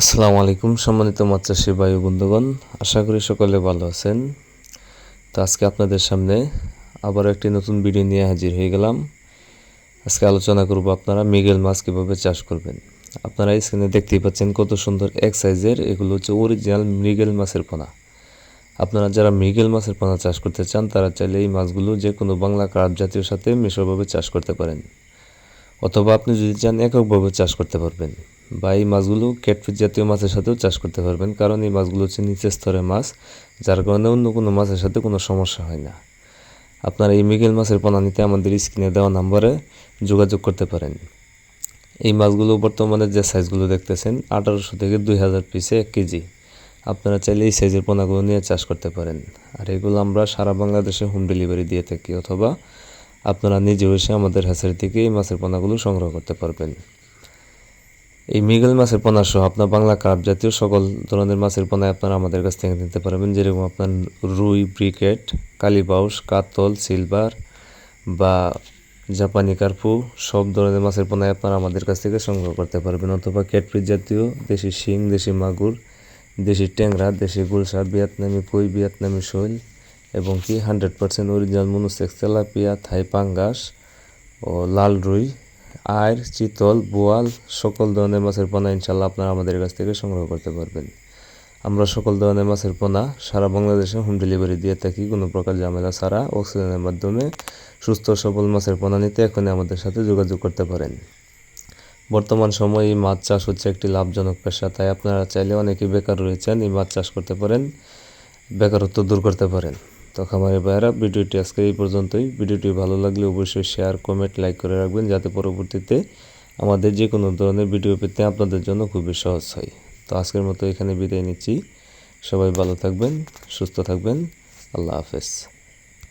আসসালামু আলাইকুম, সম্মানিত চাষি বায়ু বন্ধুগণ। আশা করি সকলে ভালো আছেন। তো আজকে আপনাদের সামনে আবার একটি নতুন ভিডিও নিয়ে হাজির হয়ে গেলাম। আজকে আলোচনা করব আপনারা মৃগেল মাছ কীভাবে চাষ করবেন। আপনারা স্ক্রিনে দেখতেই পাচ্ছেন কত সুন্দর এক সাইজের, এগুলো হচ্ছে অরিজিনাল মৃগেল মাছের পোনা। আপনারা যারা মৃগেল মাছের পোনা চাষ করতে চান, তারা চাইলে এই মাছগুলো যে কোনো বাংলা কার্প জাতীয় সাথে মিশ্রভাবে চাষ করতে পারেন। অথবা আপনি যদি চান এককভাবে চাষ করতে পারবেন। বা এই মাছগুলো ক্যাটফিস জাতীয় মাছের সাথেও চাষ করতে পারবেন, কারণ এই মাছগুলো হচ্ছে নিচের স্তরের মাছ, যার কারণে অন্য কোনো মাছের সাথে কোনো সমস্যা হয় না। আপনারা এই মিগেল মাছের পোনা নিতে আমাদের স্ক্রিনে দেওয়া নাম্বারে যোগাযোগ করতে পারেন। এই মাছগুলো বর্তমানে যে সাইজগুলো দেখতেছেন, আঠারোশো থেকে দুই হাজার পিসে এক কেজি। আপনারা চাইলে এই সাইজের পোনাগুলো নিয়ে চাষ করতে পারেন। আর এগুলো আমরা সারা বাংলাদেশে হোম ডেলিভারি দিয়ে থাকি, অথবা আপনারা নিজে এসে আমাদের হ্যাচারি থেকে এই মাছের পোনাগুলো সংগ্রহ করতে পারবেন। এই মৃগেল মাছের পোনা সহ আপনার বাংলা কার্প জাতীয় সকল ধরনের মাছের পোনায় আপনারা আমাদের কাছ থেকে নিতে পারবেন, যেরকম আপনার রুই, ব্রিকেট কালীবাউস কাতল, সিলভার বা জাপানি কার্পু, সব ধরনের মাছের পোনায় আপনারা আমাদের কাছ থেকে সংগ্রহ করতে পারবেন। অথবা ক্যাটফিস জাতীয়, দেশি শিং, দেশি মাগুর, দেশি ট্যাংরা, দেশি গুলশা ভিয়েতনামি কই ভিয়েতনামি শৈল এবং কি hundred percent original monosex tilapia, Thai পাঙ্গাস ও লাল রুই আয়ের চিতল, বোয়াল, সকল ধরনের মাছের পোনা ইনশাল্লাহ আপনারা আমাদের কাছ থেকে সংগ্রহ করতে পারবেন। আমরা সকল ধরনের মাছের পোনা সারা বাংলাদেশে হোম ডেলিভারি দিয়ে থাকি, কোনো প্রকার ঝামেলা ছাড়া অক্সিজেনের মাধ্যমে সুস্থ সবল মাছের পোনা নিতে এখনই আমাদের সাথে যোগাযোগ করতে পারেন। বর্তমান সময়ে এই মাছ চাষ হচ্ছে একটি লাভজনক পেশা, তাই আপনারা চাইলে অনেকেই বেকার রয়েছেন, এই মাছ চাষ করতে পারেন, বেকারত্ব দূর করতে পারেন। তো খামারে ভাইয়েরা, ভিডিওটি আজকে এই পর্যন্তই। ভিডিওটি ভালো লাগলে অবশ্যই শেয়ার কমেন্ট লাইক করে রাখবেন যাতে পরবর্তীতে আমাদের যে কোনো ধরনের ভিডিও পেতে আপনাদের জন্য খুবই সহজ হয়। তো আজকের মতো এখানে বিদায় নিচ্ছি। সবাই ভালো থাকবেন, সুস্থ থাকবেন। আল্লাহ হাফেজ।